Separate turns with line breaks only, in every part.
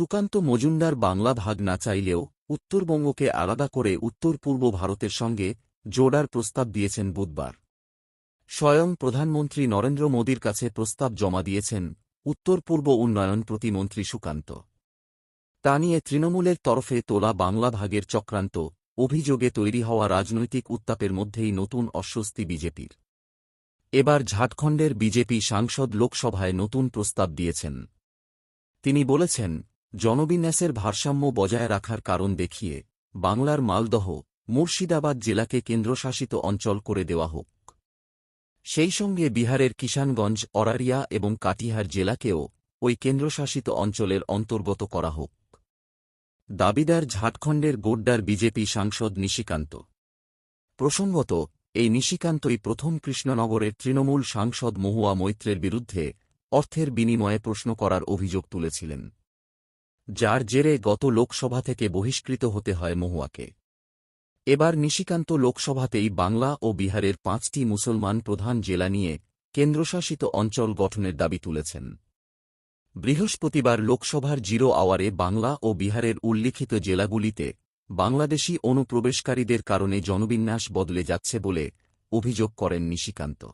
সুকান্ত মজুমদার বাংলা ভাগ না চাইলেও উত্তরবঙ্গকে আলাদা করে উত্তর পূর্ব ভারতের সঙ্গে জোড়ার প্রস্তাব দিয়েছেন বুধবার। স্বয়ং প্রধানমন্ত্রী নরেন্দ্র মোদীর কাছে প্রস্তাব জমা দিয়েছেন উত্তর পূর্ব উন্নয়ন প্রতিমন্ত্রী সুকান্ত। তা নিয়ে তৃণমূলের তরফে তোলা বাংলা ভাগের চক্রান্ত অভিযোগে তৈরি হওয়া রাজনৈতিক উত্তাপের মধ্যেই নতুন অস্বস্তি বিজেপির। এবার ঝাড়খণ্ডের বিজেপি সাংসদ লোকসভায় নতুন প্রস্তাব দিয়েছেন। তিনি বলেছেন জনবিন্যাসের ভারসাম্য বজায় রাখার কারণ দেখিয়ে বাংলার মালদহ, মুর্শিদাবাদ জেলাকে কেন্দ্রশাসিত অঞ্চল করে দেওয়া হোক। সেই সঙ্গে বিহারের কিষানগঞ্জ অরারিয়া এবং কাটিহার জেলাকেও ওই কেন্দ্রশাসিত অঞ্চলের অন্তর্গত করা হোক। দাবিদার ঝাড়খণ্ডের গোড্ডার বিজেপি সাংসদ নিশিকান্ত। প্রসঙ্গত, এই নিশিকান্তই প্রথম কৃষ্ণনগরের তৃণমূল সাংসদ মহুয়া মৈত্রের বিরুদ্ধে অর্থের বিনিময়ে প্রশ্ন করার অভিযোগ তুলেছিলেন। যার জেরে গত লোকসভা থেকে বহিষ্কৃত হতে হয় মহুয়াকে। এবার নিশিকান্ত লোকসভাতেই বাংলা ও বিহারের পাঁচটি মুসলমান প্রধান জেলা নিয়ে কেন্দ্রশাসিত অঞ্চল গঠনের দাবি তুলেছেন। বৃহস্পতিবার লোকসভার জিরো আওয়ারে বাংলা ও বিহারের উল্লিখিত জেলাগুলিতে বাংলাদেশি অনুপ্রবেশকারীদের কারণে জনবিন্যাস বদলে যাচ্ছে বলে অভিযোগ করেন নিশিকান্ত।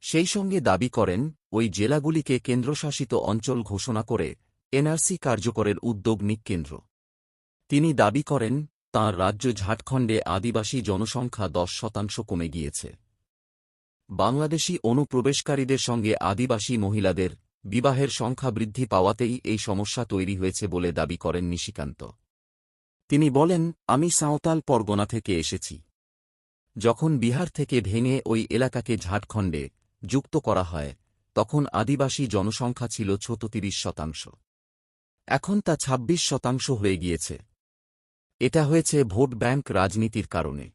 সেই সঙ্গে দাবি করেন, ওই জেলাগুলিকে কেন্দ্রশাসিত অঞ্চল ঘোষণা করে এনআরসি কার্যকরের উদ্যোগ নিক কেন্দ্র তিনি দাবি করেন, তাঁর রাজ্য ঝাড়খণ্ডে আদিবাসী জনসংখ্যা দশ শতাংশ কমে গিয়েছে। বাংলাদেশি অনুপ্রবেশকারীদের সঙ্গে আদিবাসী মহিলাদের বিবাহের সংখ্যা বৃদ্ধি পাওয়াতেই এই সমস্যা তৈরি হয়েছে বলে দাবি করেন নিশিকান্ত। তিনি বলেন, আমি সাঁওতাল পরগনা থেকে এসেছি। যখন বিহার থেকে ভেঙে ওই এলাকাকে ঝাড়খণ্ডে যুক্ত করা হয়, তখন আদিবাসী জনসংখ্যা ছিল ছততিরিশ শতাংশ। এখন তা ২৬ শতাংশ হয়ে গিয়েছে। এটা হয়েছে ভোট ব্যাংক রাজনীতির কারণে।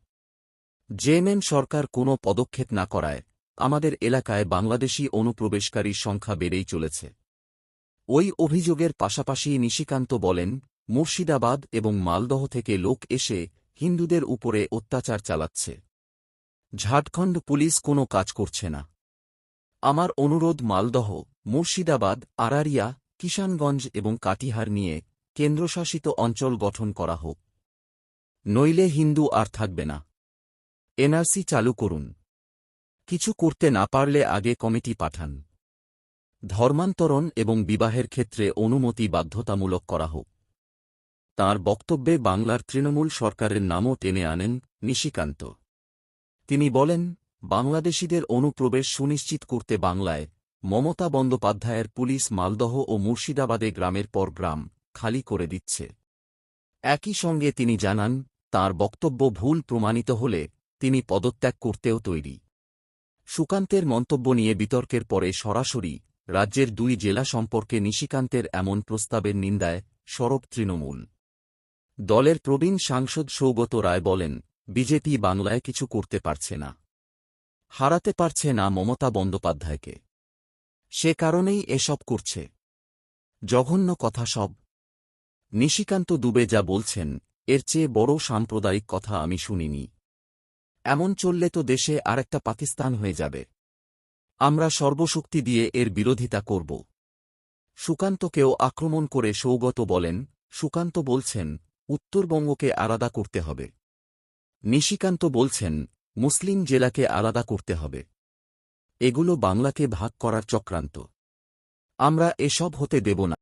জেএমএম সরকার কোনো পদক্ষেপ না করায় আমাদের এলাকায় বাংলাদেশি অনুপ্রবেশকারীর সংখ্যা বেড়েই চলেছে। ওই অভিযোগের পাশাপাশি নিশিকান্ত বলেন, মুর্শিদাবাদ এবং মালদহ থেকে লোক এসে হিন্দুদের উপরে অত্যাচার চালাচ্ছে। ঝাড়খণ্ড পুলিশ কোনো কাজ করছে না। আমার অনুরোধ মালদহ, মুর্শিদাবাদ, আরারিয়া কিষানগঞ্জ এবং কাটিহার নিয়ে কেন্দ্রশাসিত অঞ্চল গঠন করা হোক। নইলে হিন্দু আর থাকবে না। এনআরসি চালু করুন। কিছু করতে না পারলে আগে কমিটি পাঠান। ধর্মান্তরণ এবং বিবাহের ক্ষেত্রে অনুমতি বাধ্যতামূলক করা হোক। তাঁর বক্তব্যে বাংলার তৃণমূল সরকারের নামও টেনে আনেন নিশিকান্ত। তিনি বলেন, বাংলাদেশিদের অনুপ্রবেশ সুনিশ্চিত করতে বাংলায় মমতা বন্দ্যোপাধ্যায়ের পুলিশ মালদহ ও মুর্শিদাবাদে গ্রামের পর গ্রাম খালি করে দিচ্ছে। একই সঙ্গে তিনি জানান, তার বক্তব্য ভুল প্রমাণিত হলে তিনি পদত্যাগ করতেও তৈরি। সুকান্তের মন্তব্য নিয়ে বিতর্কের পরে সরাসরি রাজ্যের দুই জেলা সম্পর্কে নিশিকান্তের এমন প্রস্তাবের নিন্দায় সরব তৃণমূল। দলের প্রবীণ সাংসদ সৌগত রায় বলেন, বিজেপি বাংলায় কিছু করতে পারছে না। হারাতে পারছে না মমতা বন্দ্যোপাধ্যায়কে। সে কারণেই এসব করছে। জঘন্য কথা সব। নিশিকান্ত দুবে যা বলছেন, এর চেয়ে বড় সাম্প্রদায়িক কথা আমি শুনিনি। এমন চললে তো দেশে আরেকটা পাকিস্তান হয়ে যাবে। আমরা সর্বশক্তি দিয়ে এর বিরোধিতা করব। সুকান্তকেও আক্রমণ করে সৌগত বলেন, সুকান্ত বলছেন, উত্তরবঙ্গকে আলাদা করতে হবে। নিশিকান্ত বলছেন, মুসলিম জেলাকে আলাদা করতে হবে। এগুলো বাংলাকে ভাগ করার চক্রান্ত। আমরা এসব হতে দেব না।